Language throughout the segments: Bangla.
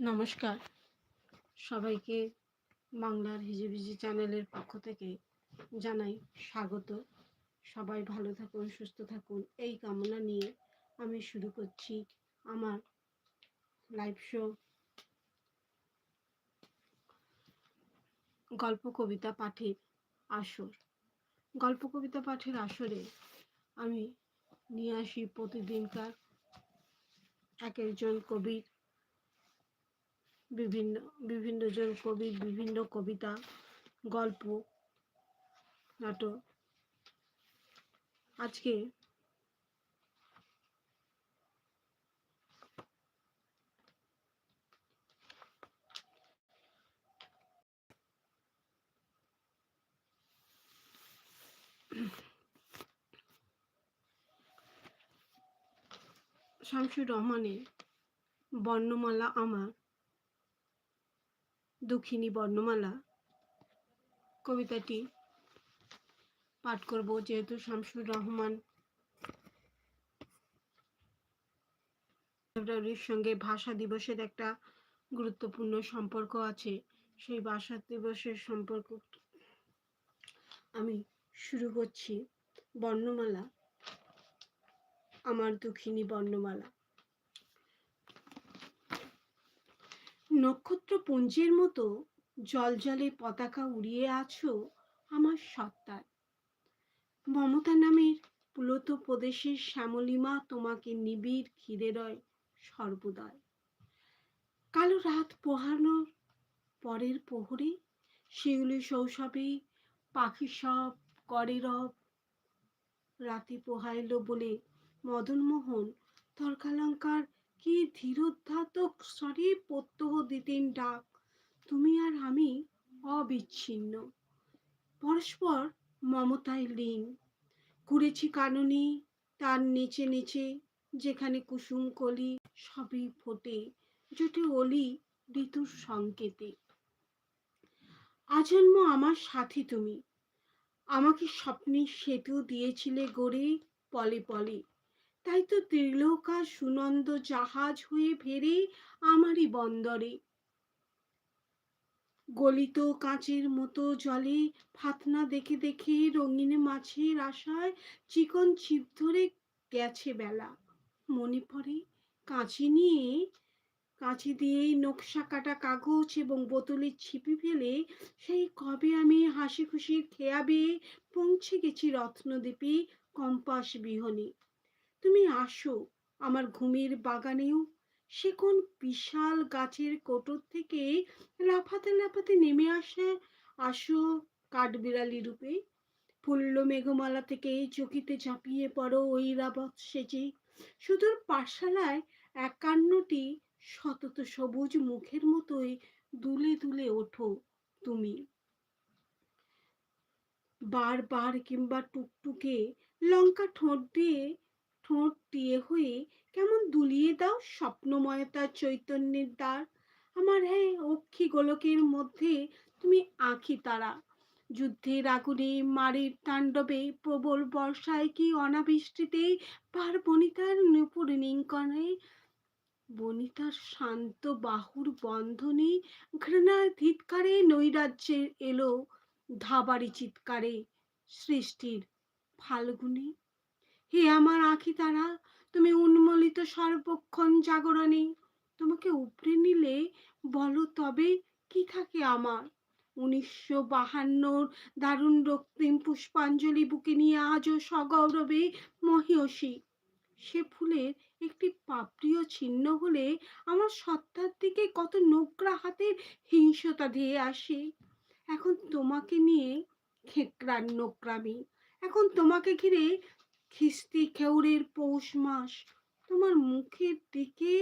নমস্কার। সবাইকে বাংলার হিজিবিজি চ্যানেলের পক্ষ থেকে জানাই স্বাগত। সবাই ভালো থাকুন, সুস্থ থাকুন, এই কামনা নিয়ে আমি শুরু করছি আমার লাইভ শো গল্প কবিতা পাঠের আসর। গল্প কবিতা পাঠের আসরে আমি নিয়ে আসি প্রতিদিনকার এক একজন কবির বিভিন্ন বিভিন্ন জন কবির বিভিন্ন কবিতা গল্প নাটক। আজকে শামসুর রহমানের বর্ণমালা আমার দুঃখিনী বর্ণমালা। কবিতাটি পাঠ করব যেহেতু শামসুর রহমান ফেব্রুয়ারির সঙ্গে ভাষা দিবসের একটা গুরুত্বপূর্ণ সম্পর্ক আছে। সেই ভাষা দিবসের সম্পর্ক আমি শুরু করছি। বর্ণমালা, আমার দুঃখিনী বর্ণমালা। নক্ষত্রপুঞ্জের মতো জলজলে পতাকা উড়িয়ে আছো আমার সত্তার মমতা নামের পুলত প্রদেশের শ্যামলিমা তোমাকে নিবিড় ঘিরে রয় সর্বদাই। কালো রাত পোহানোর পরের প্রহরে, শিউলি শৈশবে পাখি সব করে রব। রাতে পোহাইল বলে মদনমোহন তর্কালঙ্কার কি ধীরোদ্ধাতক স্বরে প্রত্যহ দিতেন ডাক। তুমি আর আমি অবিচ্ছিন্ন। পরস্পর মমতায় লীন। ঘুরেছি কাননি, তার নিচে নিচে, যেখানে কুসুম কলি সবই ফোটে, জুটে অলি ঋতুর সংকেতে। আজন্ম আমার সাথী তুমি। আমাকে স্বপ্নের সেতু দিয়েছিলে গড়ে পলে পলে। তাই তো ত্রিলোকা সুনন্দ জাহাজ হয়ে ফেরে আমারই বন্দরে। গলিত কাঁচের মতো জলে ফাতনা দেখে দেখে রঙিন মাছের আশায় চিকন ছিপ ধরে গেছে বেলা। মনে পড়ে কাঁচি নিয়ে, কাঁচি দিয়ে নকশা কাটা কাগজ এবং বোতলের ছিপি ফেলে সেই কবে আমি হাসি খুশির খেয়াবে পৌঁছে গেছি রত্নদ্বীপে কম্পাস বিহনে। তুমি আসো। আমার ঘুমের বাগানেও সে কোন বিশাল গাছের কোটর থেকে লাফাতে লাফাতে নেমে আসে। আসো কাঠবিড়ালি রূপে। ফুল্ল মেঘমালা থেকে চকিতে ঝাঁপিয়ে পড়ো ঐরাবত সেজে। সুদূর পাঠশালায় একান্নটি শতত সবুজ মুখের মতোই দুলে দুলে ওঠো তুমি। বারবার কিংবা টুকটুকে লঙ্কা ঠোঁট দিয়ে ঠোঁট দিয়ে হয়ে কেমন দুলিয়ে দাও স্বপ্নময়তার চৈতন্যের দ্বার। আমার হ্যাঁ অক্ষী গোলকের মধ্যে তুমি আঁখি তারা। যুদ্ধের আগুনে মারের তাণ্ডবে প্রবল বর্ষায় কি অনাবৃষ্টিতে পার বনিতার নুপুর নিঙ্কনে? বনিতার শান্ত বাহুর বন্ধনে ঘৃণার ধিৎকারে নৈরাজ্যের এলো ধাবারি চিৎকারে সৃষ্টির ফাল্গুনে। হে আমার আঁখি তারা, তুমি উন্মলিত সর্বক্ষণ জাগরণে। তোমাকে উপড়ে নিলে বলো তবে কি থাকে আমার? উনিশশো বাহান্নর দারুণ রক্তিম পুষ্পাঞ্জলি বুকে নিয়ে আজও সগৌরবে মহিয়সী। সে ফুলের একটি পাপড়িও ছিন্ন হলে আমার সত্তার দিকে কত নোগ্রা হাতের হিংসতা দিয়ে আসে। এখন তোমাকে নিয়ে খেকরার নোকরামি এখন তোমাকে ঘিরে খিস্তি খেউরের পৌষ মাস। তোমার মুখের দিকে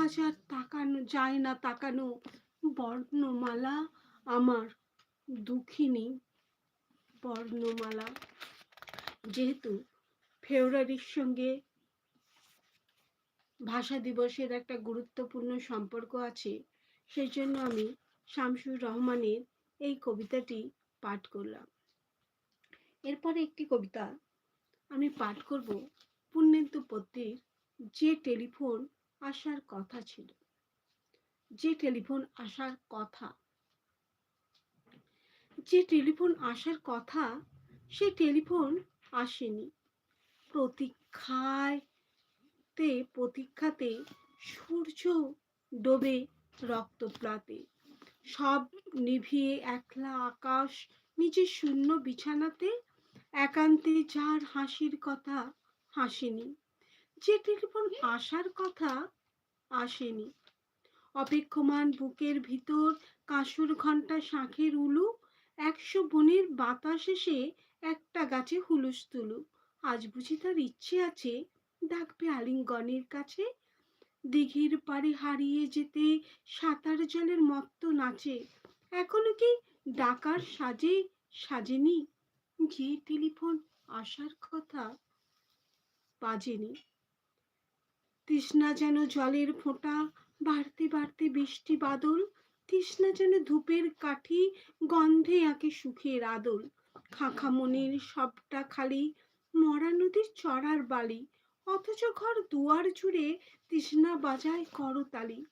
আজ আর তাকানো, যায় না তাকানো বর্ণমালা আমার দুঃখিনী বর্ণমালা। যেহেতু ফেব্রুয়ারির সঙ্গে ভাষা দিবসের একটা গুরুত্বপূর্ণ সম্পর্ক আছে, সেই জন্য আমি শামসুর রহমানের এই কবিতাটি পাঠ করলাম। এরপরে একটি কবিতা আমি পাঠ করব পুণ্যেন্দু যে টেলিফোন আসার কথা ছিল। যে টেলিফোন আসার কথা। যে টেলিফোন আসার কথা, সে টেলিফোন আসেনি। প্রতীক্ষায় তে প্রতীক্ষাতে সূর্য ডোবে রক্তপ্লাতে সব নিভিয়ে একলা আকাশ, নিজের শূন্য বিছানাতে একান্তে যার হাসির কথা হাসেনি, যে টেলিফোন আসার কথা আসেনি। অপেক্ষমান বুকের ভিতর কাঁসুর ঘণ্টা শাঁখের উলু, একশো বনের বাতাস এসে একটা গাছে হুলুস তুলু। আজ বুঝি তার ইচ্ছে আছে ডাকবে আলিঙ্গনের কাছে। দিঘির পাড়ে হারিয়ে যেতে সাঁতার জলের মত্ত নাচে। এখনও কি ডাকার সাজে সাজেনি? যে টেলিফোন আসার কথা বাজেনি। তৃষ্ণা যেন জলের ফোঁটা, বাড়তে বাড়তে বৃষ্টি বাদল, তৃষ্ণা যেন ধূপের কাঠি, গন্ধে আঁকে সুখের আদল। খাখা মনের সবটা খালি, মরা নদীর চড়ার বালি, অথচ ঘর দুয়ার জুড়ে তৃষ্ণা বাজায় করতালি।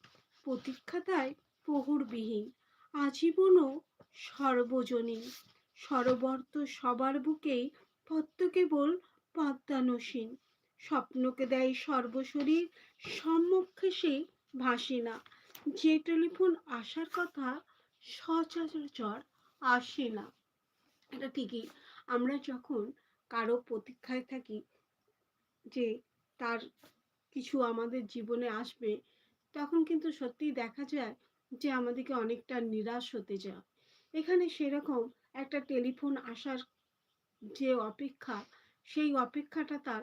প্রতীক্ষাতায় প্রহরবিহীন, আজীবনও সর্বজনীন। সরবর্ত সবার বুকেই পদ্ম কেবল পদ্মানসীন। স্বপ্নকে দেয় সর্বশরীর, সম্মুখে সে ভাসে না। যে টেলিফোন আসার কথা সচরাচর আসে না। এটা ঠিকই। আমরা যখন কারও প্রতীক্ষায় থাকি যে তার কিছু আমাদের জীবনে আসবে, তখন কিন্তু সত্যিই দেখা যায় যে আমাদেরকে অনেকটা নিরাশ হতে যায় এখানে সেরকম একটা টেলিফোন আসার যে অপেক্ষা, সেই অপেক্ষাটা তার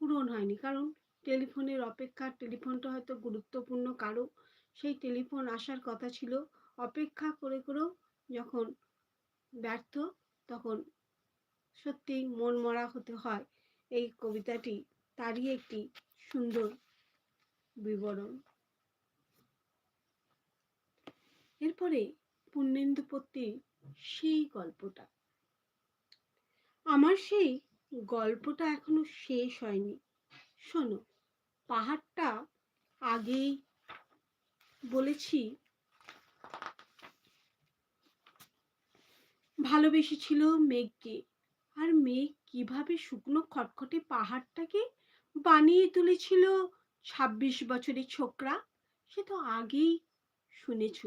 পূরণ হয়নি। কারণ টেলিফোনের অপেক্ষা, টেলিফোনটা হয়তো গুরুত্বপূর্ণ কারও। সেই টেলিফোন আসার কথা ছিল। অপেক্ষা করে করেও যখন ব্যর্থ, তখন সত্যি মন মরা হতে হয়। এই কবিতাটি তারই একটি সুন্দর বিবরণ। এরপরে পূর্ণেন্দুপত্তির সেই গল্পটা। আমার সেই গল্পটা এখনও শেষ হয়নি। শোনো, পাহাড়টা আগেই বলেছি, ভালোবেসেছিল মেঘকে। আর মেঘ কীভাবে শুকনো খটখটে পাহাড়টাকে বানিয়ে তুলেছিল ছাব্বিশ বছরের ছোকরা, সে তো আগেই শুনেছ।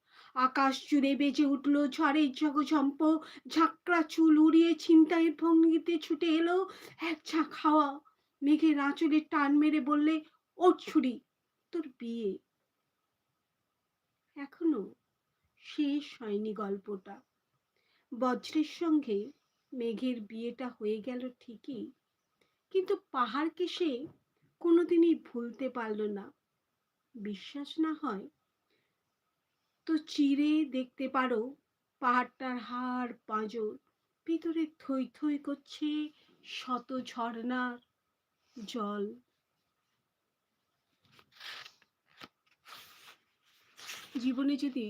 আকাশ জুড়ে বেজে উঠল, ঝড়ের জগঝম্প, ঝাঁকড়া চুল উড়িয়ে ছিনতাইয়ের ভঙ্গিতে ছুটে এলো এক ঝাঁক হাওয়া। মেঘের আঁচলে টান মেরে বললে ওর ছুরি, তোর বিয়ে। এখনও শেষ হয়নি গল্পটা। বজ্রের সঙ্গে মেঘের বিয়েটা হয়ে গেল ঠিকই, কিন্তু পাহাড়কে সে কোনোদিনই ভুলতে পারল না। বিশ্বাস না হয় তো চিরে দেখতে পারো পাহাড়টার হাড় পাঁজর। ভিতরে থই থই করছে শত ঝর্ণার জল। জীবনে যদি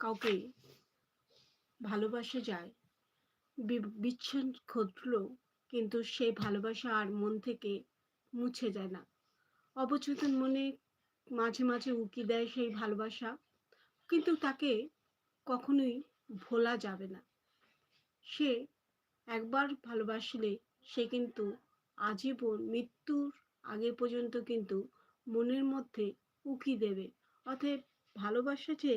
কাউকে ভালোবাসা যায় বিচ্ছেদ ঘটলো কিন্তু সেই ভালোবাসা আর মন থেকে মুছে যায় না। অবচেতন মনে মাঝে মাঝে উকি দেয় সেই ভালোবাসা। কিন্তু তাকে কখনোই ভোলা যাবে না। সে একবার ভালোবাসলে সে কিন্তু আজীবন মৃত্যুর আগে পর্যন্ত কিন্তু মনের মধ্যে উকি দেবে। অতএব ভালোবাসা যে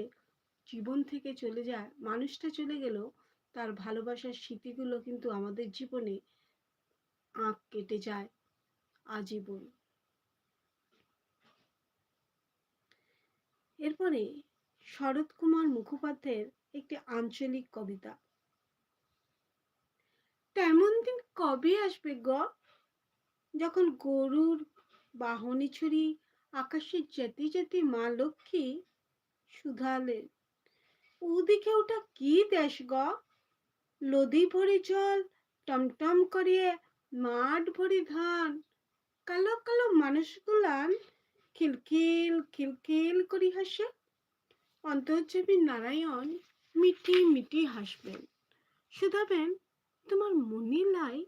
জীবন থেকে চলে যায়, মানুষটা চলে গেলেও তার ভালোবাসার স্মৃতিগুলো কিন্তু আমাদের জীবনে আঁক কেটে যায় আজীবন। এরপরে শরৎ কুমার মুখোপাধ্যায়ের একটি আঞ্চলিক কবিতা। তেমন দিন কবে আসবে গ? যখন গরুর বাহনে ছুরি আকাশে যেতে যেতে মা লক্ষ্মী শুধালেন। ওদিকে ওটা কি দেশ গ? লদি ভরি জল, টমটম করিয়ে মাঠ ভরি ধান। কালো কালো মানুষগুলান খিলখিল খিলখিল করি হাসে। অন্তর্জীবী নারায়ণ মিটি মিটি হাসবেন। শুধাবেন, তোমার মনে লাই?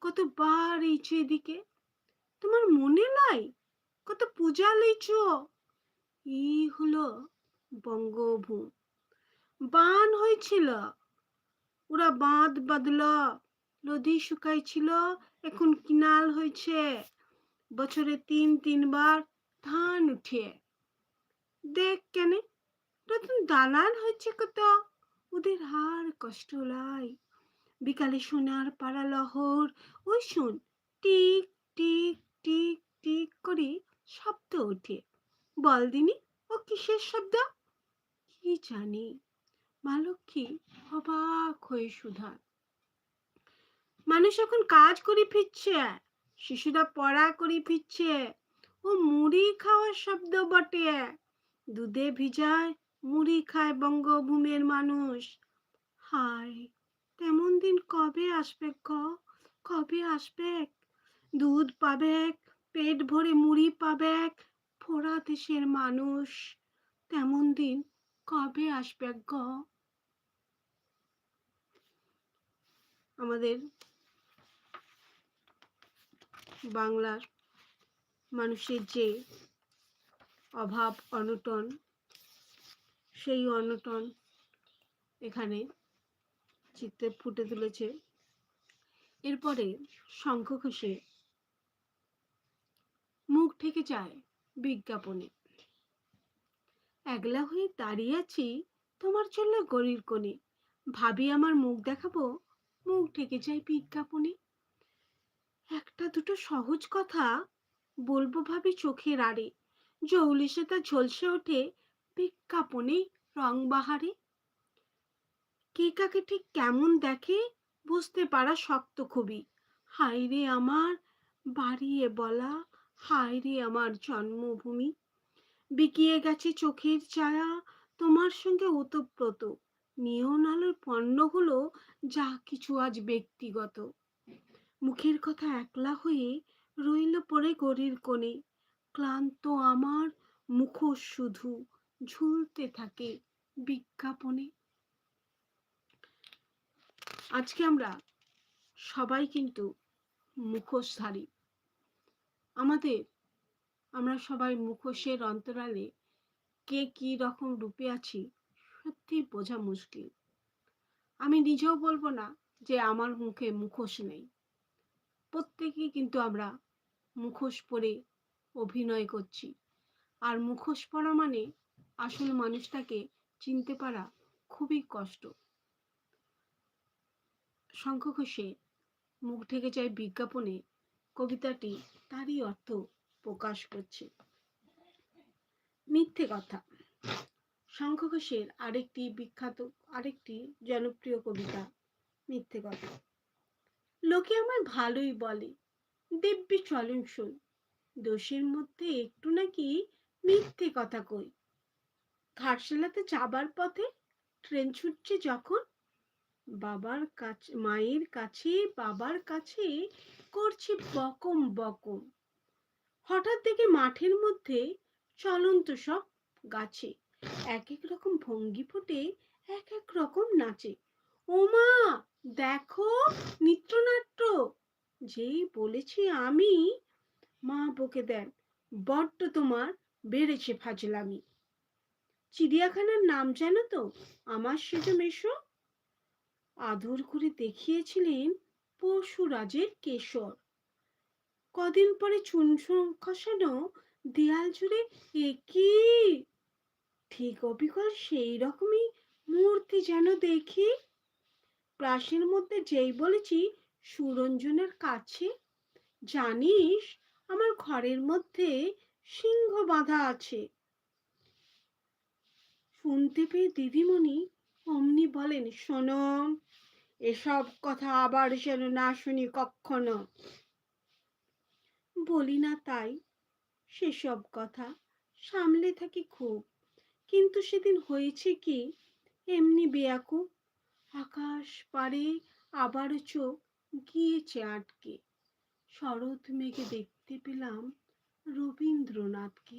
কতবার এইছো এদিকে? তোমার মনে লাই? কত পূজা লইছ? ই হলো বঙ্গভূম। বান হয়েছিল ওরা বাঁধ বাঁধল। নদী শুকাইছিল। এখন কিনাল হয়েছে বছরে তিন তিনবার ধান উঠে। দেখ কেনে, নতুন দালান হয়েছে কত। ওদের হার কষ্ট লাই বিকালে সোনার পাড়া লহর, ওই শুন, টিক টিক টিক টিক করে শব্দ ওঠে। বল দিনি, ও কিসের শব্দ? কি জানি মালক্ষী অবাক হয়ে সুধা মানুষ এখন কাজ করে ফিরছে, শিশুরা পড়া করে ফিরছে, ও মুড়ি খাওয়ার শব্দ বটে। দুধে ভিজায় মুড়ি খায় বঙ্গভূমের মানুষ। হায়, তেমন দিন কবে আসবে ক? কবে আসবে? দুধ পাবে পেট ভরে মুড়ি পাবে ফোড়া দেশের মানুষ। তেমন দিন কবে আসবে গ? আমাদের বাংলার মানুষের যে অভাব, অনটন, সেই অনটন এখানে চিত্রে ফুটে তুলেছে। এরপরে শঙ্খ ঘোষে মুখ থেকে যায় বিজ্ঞাপনে। একলা হয়ে দাঁড়িয়ে আছি তোমার জন্য গরির কোণে। ভাবি আমার মুখ দেখাবো, মুখ ঢেকে যায় বিজ্ঞাপনে। একটা দুটো সহজ কথা বলব ভাবি চোখের আড়ে। জৌলিসে তা ঝলসে ওঠে বিজ্ঞাপনে রং বাহারে। কে কাকে ঠিক কেমন দেখে বুঝতে পারা শক্ত খুবই। হায় রে আমার বাড়িয়ে বলা হায় রে আমার জন্মভূমি। বিকিয়ে গেছে চোখের ছায়া, তোমার সঙ্গে ওতপ্রোত। নিয়ন আলোর পণ্যগুলো যা কিছু আজ ব্যক্তিগত। মুখের কথা একলা হয়ে রইল পরে গরির কোণে। ক্লান্ত আমার মুখোশ শুধু ঝুলতে থাকে বিজ্ঞাপনে। আজকে আমরা সবাই কিন্তু মুখোশধারী। আমাদের, আমরা সবাই মুখোশের অন্তরালে কে কি রকম রূপে আছি সত্যি বোঝা মুশকিল। আমি নিজেও বলব না যে আমার মুখে মুখোশ নেই। প্রত্যেকেই কিন্তু আমরা মুখোশ পরে অভিনয় করছি। আর মুখোশ পরা মানে আসল মানুষটাকে চিনতে পারা খুবই কষ্ট। শঙ্খ ঘোষে মুখ ঢেকে যায় বিজ্ঞাপনে, কবিতাটি তারই অর্থ প্রকাশ করছে। মিথ্যে কথা। শঙ্খ ঘোষের আরেকটি বিখ্যাত, আরেকটি জনপ্রিয় কবিতা, মিথ্যে কথা। লোকে আমার ভালোই বলে, দিব্যি চলন সই দোষের মধ্যে একটু নাকি মিথ্যে কথা কই। ঘাটশালাতে যাবার পথে ট্রেন ছুটছে যখন। বাবার কাছে, মায়ের কাছে, বাবার কাছে করছে বকম বকম। হঠাৎ দেখে মাঠের মধ্যে চলন্ত সব গাছে এক এক রকম ভঙ্গি ফুটে, এক এক রকম নাচে। ওমা, দেখো নৃত্যনাট্য! যেই বলেছি আমি মা বকে দেন, বড্ড তোমার বেড়েছে ফাজলামি। চিড়িয়াখানার নাম জানো তো? আমার সেজো মেশো? আদর করে দেখিয়েছিলেন পশুরাজের কেশর। কদিন পরে চুন খসানো দেয়াল জুড়ে একই ঠিক অবিকল সেই রকমই মূর্তি যেন দেখি। ক্লাসের মধ্যে যেই বলেছি, সুরঞ্জনের কাছে। জানিস আমার ঘরের মধ্যে সিংহ বাঁধা আছে। শুনতে পেয়ে দিদিমণি অমনি বলেন, শোনো, এসব কথা আবার যেন না শুনি কখনো। বলি না তাই, সেসব কথা সামলে থাকি খুব। কিন্তু সেদিন হয়েছে কি, এমনি বেয়াকু আকাশ পারে আবার চোখ গিয়েছে আটকে। শরৎ মেঘে দেখতে পেলাম রবীন্দ্রনাথকে।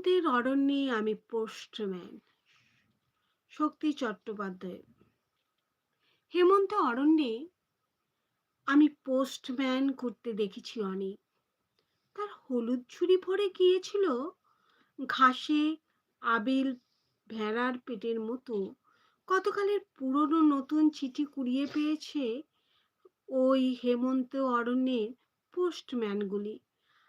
হেমন্তের অরণ্যে আমি পোস্টম্যান শক্তি চট্টোপাধ্যায় হেমন্ত অরণ্যে আমি পোস্টম্যান করতে দেখেছি অনেক। তার হলুদ ছুরি ভরে গিয়েছিল ঘাসে আবিল ভেড়ার পেটের মতো। কতকালের পুরনো নতুন চিঠি কুড়িয়ে পেয়েছে ওই হেমন্ত অরণ্যের পোস্টম্যানগুলি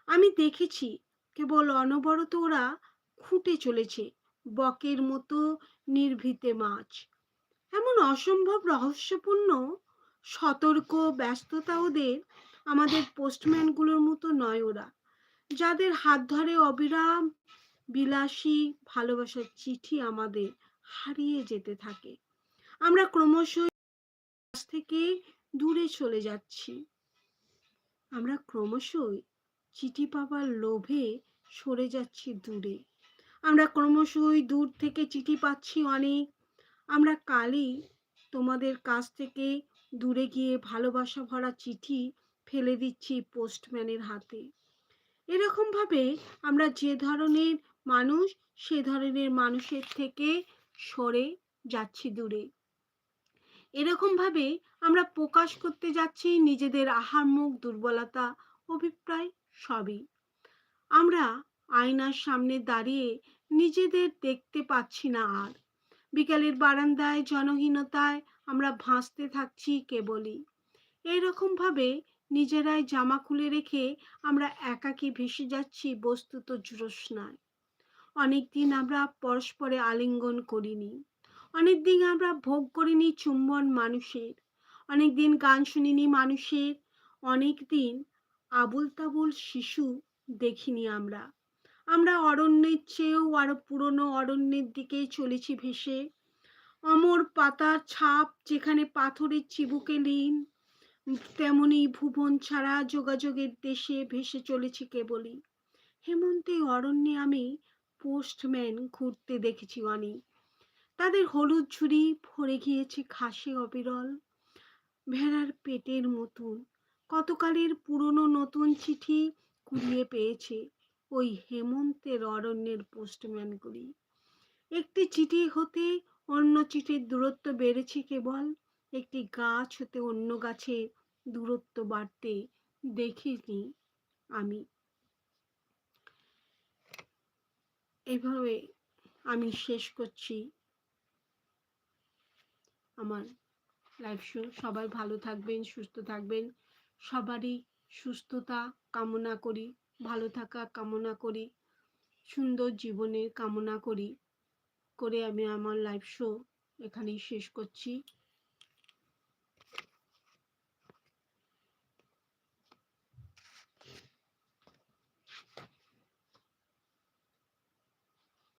আমি দেখেছি কেবল অনবরত ওরা খুঁটে চলেছে বকের মতো নির্ভীতে মাছ। এমন অসম্ভব রহস্যপূর্ণ, সতর্ক, ব্যস্ততা ওদের, আমাদের পোস্টম্যানগুলোর মতো নয় ওরা। যাদের হাত ধরে অবিরাম বিলাসী ভালোবাসার চিঠি আমাদের হারিয়ে যেতে থাকে। আমরা ক্রমশ থেকে দূরে চলে যাচ্ছি। আমরা ক্রমশই চিঠি পাবার লোভে সরে যাচ্ছি দূরে। আমরা ক্রমশই দূর থেকে চিঠি পাচ্ছি অনেক। আমরা কালই তোমাদের কাছ থেকে দূরে গিয়ে ভালোবাসা ভরা চিঠি ফেলে দিচ্ছি পোস্টম্যানের হাতে। এরকমভাবে আমরা যে ধরনের মানুষ, সে ধরনের মানুষের থেকে সরে যাচ্ছি দূরে। এরকমভাবে আমরা প্রকাশ করতে যাচ্ছি নিজেদের আহারমুখ দুর্বলতা, অভিপ্রায় সবই। আমরা আয়নার সামনে দাঁড়িয়ে নিজেদের দেখতে পাচ্ছি না আর। বিকালের বারান্দায় জনহীনতায় আমরা ভাসতে থাকছি কেবলই। এইরকম ভাবে নিজেরাই জামা খুলে রেখে আমরা একাকি ভেসে যাচ্ছি বস্তুত জ্যোৎস্নায়। অনেকদিন আমরা পরস্পরে আলিঙ্গন করিনি। অনেকদিন আমরা ভোগ করিনি চুম্বন মানুষের। অনেকদিন গান শুনিনি মানুষের। অনেকদিন আবুল তাবুল শিশু দেখিনি আমরা। আমরা অরণ্যের চেয়েও আরও পুরনো অরণ্যের দিকে চলেছি ভেসে। অমর পাতার ছাপ যেখানে পাথরের চিবুকে লীন, তেমনি ভুবন ছাড়া যোগাযোগের দেশে ভেসে চলেছি কেবলই। হেমন্তে অরণ্যে আমি পোস্টম্যান ঘুরতে দেখেছি অনেক। তাদের হলুদ ঝুড়ি ভরে গিয়েছে ঘাসে অবিরল, ভেড়ার পেটের মতন। কতকালের পুরনো নতুন চিঠি কুড়িয়ে পেয়েছে ওই হেমন্তের অরণ্যের পোস্টম্যানগুলি। একটি চিঠি হতে অন্য চিঠির দূরত্ব বেড়েছে কেবল, একটি গাছ হতে অন্য গাছের দূরত্ব বাড়তে দেখিনি আমি। এভাবে আমি শেষ করছি আমার লাইভ শো সবাই ভালো থাকবেন, সুস্থ থাকবেন। সবারই সুস্থতা কামনা করি, ভালো থাকা কামনা করি, সুন্দর জীবনের কামনা করি, করে আমি আমার লাইভ শো এখানেই শেষ করছি।